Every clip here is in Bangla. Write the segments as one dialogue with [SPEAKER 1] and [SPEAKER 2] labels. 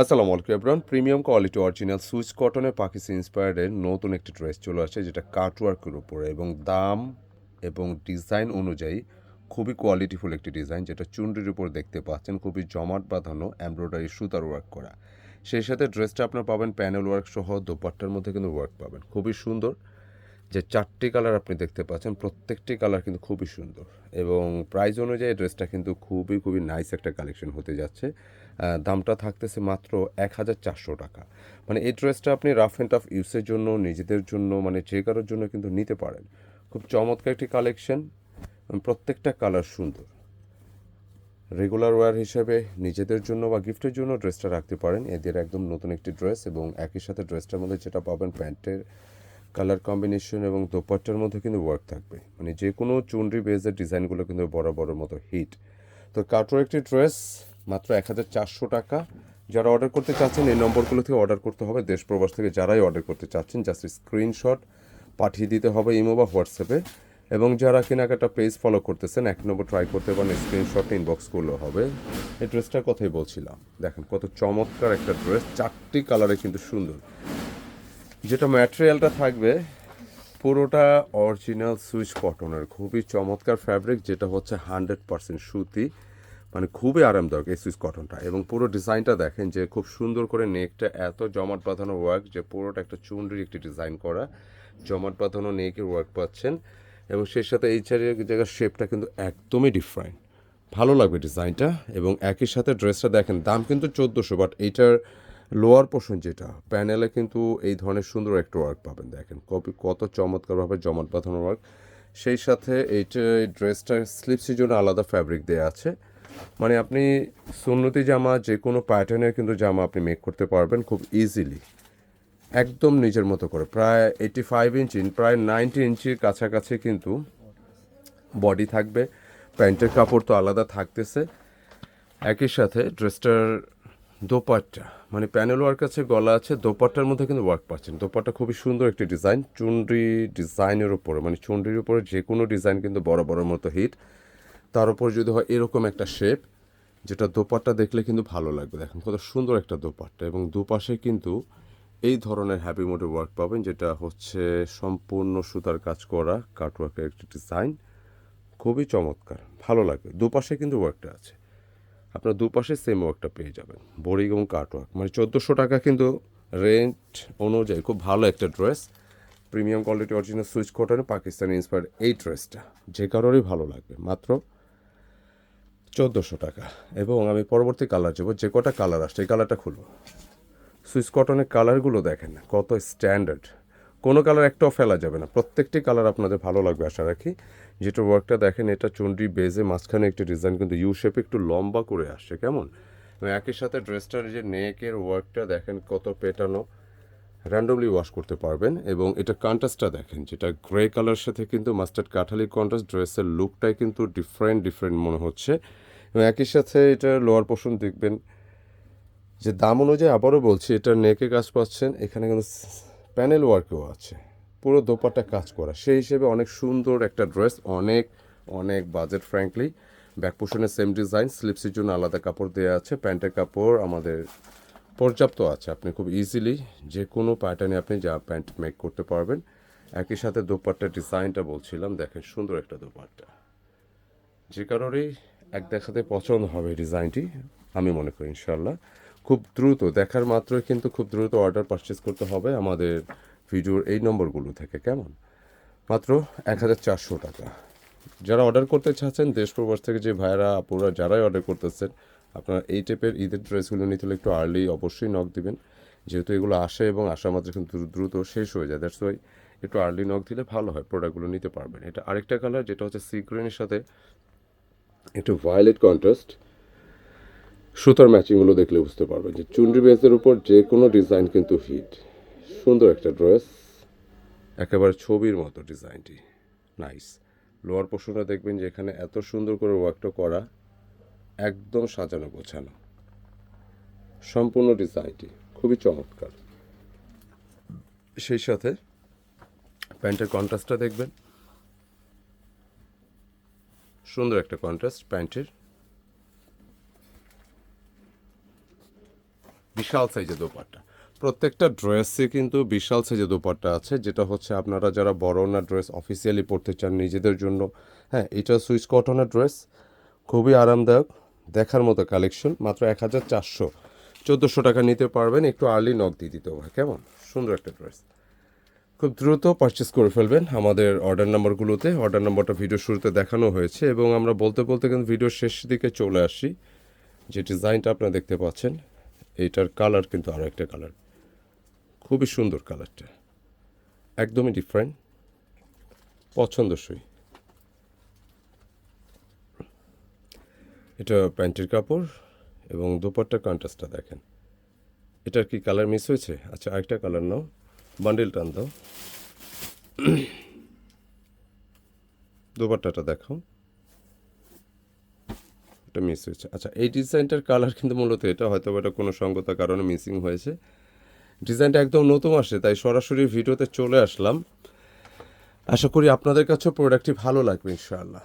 [SPEAKER 1] আসসালামু আলাইকুম everyone premium quality original Swiss কটনের পাকিস্তান ইন্সপায়ার্ডের নতুন একটি ড্রেস চলে আসে যেটা কাটওয়ার্কের উপরে এবং দাম এবং ডিজাইন অনুযায়ী খুবই কোয়ালিটিফুল একটি ডিজাইন যেটা চুনরির উপর দেখতে পাচ্ছেন। খুবই জমাট বাঁধানো এমব্রয়ডারি সুতার ওয়ার্ক করা। সেই সাথে ড্রেসটা আপনার পাবেন প্যানেল ওয়ার্ক সহ, দোপাট্টার মধ্যে কিন্তু ওয়ার্ক পাবেন। খুবই সুন্দর। যে চারটি কালার আপনি দেখতে পাচ্ছেন, প্রত্যেকটি কালার কিন্তু খুবই সুন্দর এবং প্রাইস অনুযায়ী ড্রেসটা কিন্তু খুবই খুবই নাইস একটা কালেকশন হতে যাচ্ছে। দামটা থাকতেছে মাত্র এক হাজার চারশো টাকা। মানে এই ড্রেসটা আপনি রাফ অ্যান্ড টাফ ইউসের জন্য, নিজেদের জন্য মানে যে কারোর জন্য কিন্তু নিতে পারেন। খুব চমৎকার একটি কালেকশন প্রত্যেকটা কালার সুন্দর। রেগুলার ওয়্যার হিসেবে নিজেদের জন্য বা গিফটের জন্য ড্রেসটা রাখতে পারেন। এদের একদম নতুন একটি ড্রেস এবং একই সাথে ড্রেসটার মধ্যে যেটা পাবেন প্যান্টের কালার কম্বিনেশন এবং দোপাট্টার মধ্যে কিন্তু ওয়ার্ক থাকবে। মানে যে কোনো চুনরি বেজের ডিজাইনগুলো কিন্তু বড় মতো হিট তো কাটোর একটি ড্রেস মাত্র এক হাজার চারশো টাকা। যারা অর্ডার করতে চাচ্ছেন, এই নম্বরগুলো থেকে অর্ডার করতে হবে। দেশ প্রবাস থেকে যারাই অর্ডার করতে চাচ্ছেন জাস্ট স্ক্রিনশট পাঠিয়ে দিতে হবে ইমো বা হোয়াটসঅ্যাপে এবং যারা কেনাকাটা পেজ ফলো করতেছেন, এক নম্বর ট্রাই করতে পারেন স্ক্রিনশট ইনবক্স করলেও হবে। এই ড্রেসটার কথাই বলছিলাম। দেখেন কত চমৎকার একটা ড্রেস চারটি কালারে কিন্তু সুন্দর। যেটা ম্যাটেরিয়ালটা থাকবে, পুরোটা অরিজিনাল সুইচ কটনের খুবই চমৎকার ফ্যাব্রিক যেটা হচ্ছে হান্ড্রেড পার্সেন্ট সুতি মানে খুবই আরামদায়ক এই সুইচ কটনটা এবং পুরো ডিজাইনটা দেখেন যে খুব সুন্দর করে নেকটা এত জমাট বাঁধানো ওয়ার্ক যে পুরোটা একটা চুনরির একটি ডিজাইন করা, জমাট বাঁধানো নেকের ওয়ার্ক পাচ্ছেন। এবং সেই সাথে এই চারের জায়গার শেপটা কিন্তু একদমই ডিফারেন্ট ভালো লাগবে ডিজাইনটা এবং একই সাথে ড্রেসটা দেখেন, দাম কিন্তু চোদ্দোশো বাট এইটার লোয়ার পোর্শন যেটা প্যানেলে কিন্তু এই ধরনের সুন্দর একটা ওয়ার্ক পাবেন। দেখেন কপি, কত চমৎকারভাবে জমাট বাঁধানো ওয়ার্ক সেই সাথে এইটা এই ড্রেসটার স্লিপসের জন্য আলাদা ফ্যাব্রিক দেওয়া আছে। মানে আপনি সুন্নতি জামা যে কোনো প্যাটার্নের কিন্তু জামা আপনি মেক করতে পারবেন খুব ইজিলি একদম নিজের মতো করে। প্রায় এইটি ফাইভ ইঞ্চি প্রায় নাইনটি ইঞ্চির কাছাকাছি কিন্তু বডি থাকবে। প্যান্টের কাপড় তো আলাদা থাকতেছে। একই সাথে ড্রেসটার দোপাট্টা। মানে প্যানেল ওয়ার্ক আছে, গলা আছে, দোপাট্টার মধ্যে কিন্তু ওয়ার্ক পাচ্ছেন। দোপাট্টা খুবই সুন্দর একটি ডিজাইন চুনরি ডিজাইনের উপরে মানে চুনরির উপরে যে কোনো ডিজাইন কিন্তু বড় বড় মতো হিট তার উপর যদি হয় এরকম একটা শেপ যেটা দোপাট্টা দেখলে কিন্তু ভালো লাগবে। দেখেন কত সুন্দর একটা দোপাট্টা এবং দুপাশে কিন্তু এই ধরনের হ্যাপি মোডে ওয়ার্ক পাবেন, যেটা হচ্ছে সম্পূর্ণ সুতার কাজ করা কাটওয়ার্কের একটি ডিজাইন খুবই চমৎকার, ভালো লাগবে। দুপাশে কিন্তু ওয়ার্কটা আছে। আপনার দুপাশে সেম ওয়ার্কটা পেয়ে যাবেন। বোরিং এবং কাটওয়ার্ক মানে চোদ্দোশো টাকা কিন্তু রেন্ট অনুযায়ী খুব ভালো একটা dress premium quality original Swiss কটনে Pakistani inspire এই ড্রেসটা যে কারোরই ভালো লাগবে। মাত্র চোদ্দোশো টাকা। এবং আমি পরবর্তী কালার যাব। যে কটা কালার আসছে, এই কালারটা খুলবো। সুইচ কটনের কালারগুলো দেখেন কত স্ট্যান্ডার্ড কোনো কালার একটাও ফেলা যাবে না। প্রত্যেকটি কালার আপনাদের ভালো লাগবে, আশা রাখি। যেটা ওয়ার্কটা দেখেন, এটা চুনরি বেজে মাঝখানে একটি ডিজাইন কিন্তু ইউ শেপে একটু লম্বা করে আসছে, কেমন? একই সাথে ড্রেসটার যে নেকের ওয়ার্কটা দেখেন কত পেটানো। র্যান্ডমলি ওয়াশ করতে পারবেন এবং এটা কন্ট্রাস্টটা দেখেন, যেটা গ্রে কালার সাথে কিন্তু মাস্টার্ড কাঠালি কন্ট্রাস্ট ড্রেসের লুকটাই কিন্তু ডিফারেন্ট ডিফারেন্ট মনে হচ্ছে। এবং একই সাথে এটা লোয়ার পোর্শন দেখবেন। যে দাম অনুযায়ী আবারও বলছি, এটা নেকে কাজ পাচ্ছেন, এখানে কিন্তু প্যানেল ওয়ার্কও আছে। পুরো দোপাট্টা কাজ করা। সেই হিসেবে অনেক সুন্দর একটা ড্রেস, অনেক অনেক বাজেট ফ্র্যাঙ্কলি। ব্যাক পোর্শনের সেম ডিজাইন স্লিপসের জন্য আলাদা কাপড় দেওয়া আছে। প্যান্টের কাপড় আমাদের পর্যাপ্ত আছে। আপনি খুব ইজিলি যে কোনো প্যাটার্নে আপনি যা প্যান্ট মেক করতে পারবেন। একই সাথে দোপাট্টার ডিজাইনটা বলছিলাম, দেখেন সুন্দর একটা দোপাট্টা। যে কারোরই এক দেখাতে পছন্দ হবে ডিজাইনটি আমি মনে করি ইনশাল্লাহ খুব দ্রুত, দেখার মাত্রই কিন্তু খুব দ্রুত অর্ডার পারচেস করতে হবে আমাদের ভিডিওর এই নম্বরগুলো থেকে, কেমন? মাত্র এক হাজার চারশো টাকা। যারা অর্ডার করতে চাচ্ছেন, দেশ প্রবাস থেকে যে ভাইয়েরা, আপুরা, যারাই অর্ডার করতেছেন, আপনারা এই টাইপের ঈদের ড্রেসগুলো নিতে হলে একটু আর্লি অবশ্যই নক দিবেন। যেহেতু এগুলো আসে এবং আসা মাত্র কিন্তু দ্রুত শেষ হয়ে যায় দ্যাটস ওয়াই একটু আর্লি নক দিলে ভালো হয় প্রোডাক্টগুলো নিতে পারবেন। এটা আরেকটা কালার যেটা হচ্ছে সি গ্রিনের সাথে একটু ভায়োলেট কন্ট্রাস্ট সুতার ম্যাচিংগুলো দেখলে বুঝতে পারবেন যে চুনরি বেসের উপর যে কোনো ডিজাইন কিন্তু হিট। সুন্দর একটা ড্রেস, একেবারে ছবির মতো ডিজাইনটি। নাইস। লোয়ার পোর্শনটা দেখবেন যে এখানে এত সুন্দর করে ওয়ার্কটা করা, একদম সাজানো গোছানো। সম্পূর্ণ ডিজাইনটি খুবই চমৎকার। সেই সাথে প্যান্টের কন্ট্রাস্টটা দেখবেন। সুন্দর একটা কন্ট্রাস্ট প্যান্টের। বিশাল সাইজের দোপাট্টা। প্রত্যেকটা ড্রেসে কিন্তু বিশাল সাইজের দোপাট্টা আছে, যেটা হচ্ছে আপনারা যারা বড় না ড্রেস অফিসিয়ালি পরতে চান নিজেদের জন্য। হ্যাঁ এটা সুইচ কটনের ড্রেস খুবই আরামদায়ক, দেখার মতো কালেকশন মাত্র এক হাজার চারশো। চোদ্দোশো টাকা নিতে পারবেন, একটু আর্লি নক দিয়ে দিতে হবে, কেমন? সুন্দর একটা ড্রেস খুব দ্রুত পারচেস করে ফেলবেন আমাদের অর্ডার নাম্বারগুলোতে অর্ডার নাম্বারটা ভিডিও শুরুতে দেখানো হয়েছে এবং আমরা বলতে বলতে কিন্তু ভিডিও শেষ দিকে চলে আসি। যে ডিজাইনটা আপনারা দেখতে পাচ্ছেন এইটার কালার কিন্তু আরও একটা কালার খুবই সুন্দর কালারটা একদমই ডিফারেন্ট পছন্দসই। এটা প্যান্টের কাপড় এবং দুপাট্টার কন্ট্রাস্টটা দেখেন। এটার কি কালার মিস হয়েছে? আচ্ছা আরেকটা কালার নাও। বান্ডিল টান দাও। দুপাট্টাটা দেখো এটা মিস হয়েছে। আচ্ছা এই ডিজাইনটার কালার কিন্তু মূলত এটা হয়তো এটা কোনো সঙ্গতার কারণে মিসিং হয়েছে। ডিজাইনটা একদম নতুন আসে তাই সরাসরি ভিডিওতে চলে আসলাম। আশা করি আপনাদের কাছেও প্রোডাক্টটি ভালো লাগবে, ইনশাআল্লাহ।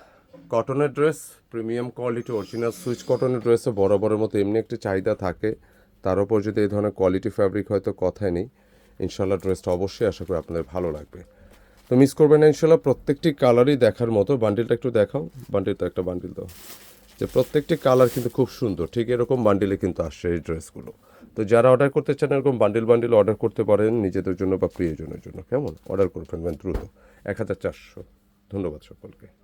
[SPEAKER 1] কটনের dress premium quality original Swiss কটনের ড্রেসে বরাবরের মতো এমনি একটি চাহিদা থাকে। তার উপর যদি এই ধরনের কোয়ালিটি ফ্যাব্রিক হয়তো কথাই নেই ইনশাল্লাহ ড্রেসটা অবশ্যই আশা করি আপনাদের ভালো লাগবে। তো মিস করবেন না ইনশাল্লাহ প্রত্যেকটি কালারই দেখার মতো। বান্ডিলটা একটু দেখাও। বান্ডিলটা একটা বান্ডিল দাও। যে প্রত্যেকটি কালার কিন্তু খুব সুন্দর, ঠিক এরকম বান্ডিলে কিন্তু আসছে এই ড্রেসগুলো। তো যারা অর্ডার করতে চান, এরকম বান্ডিল বান্ডিল অর্ডার করতে পারেন নিজেদের জন্য বা প্রিয়জনের জন্য। কেমন? অর্ডার করে ফেলবেন দ্রুত। এক হাজার চারশো। ধন্যবাদ সকলকে।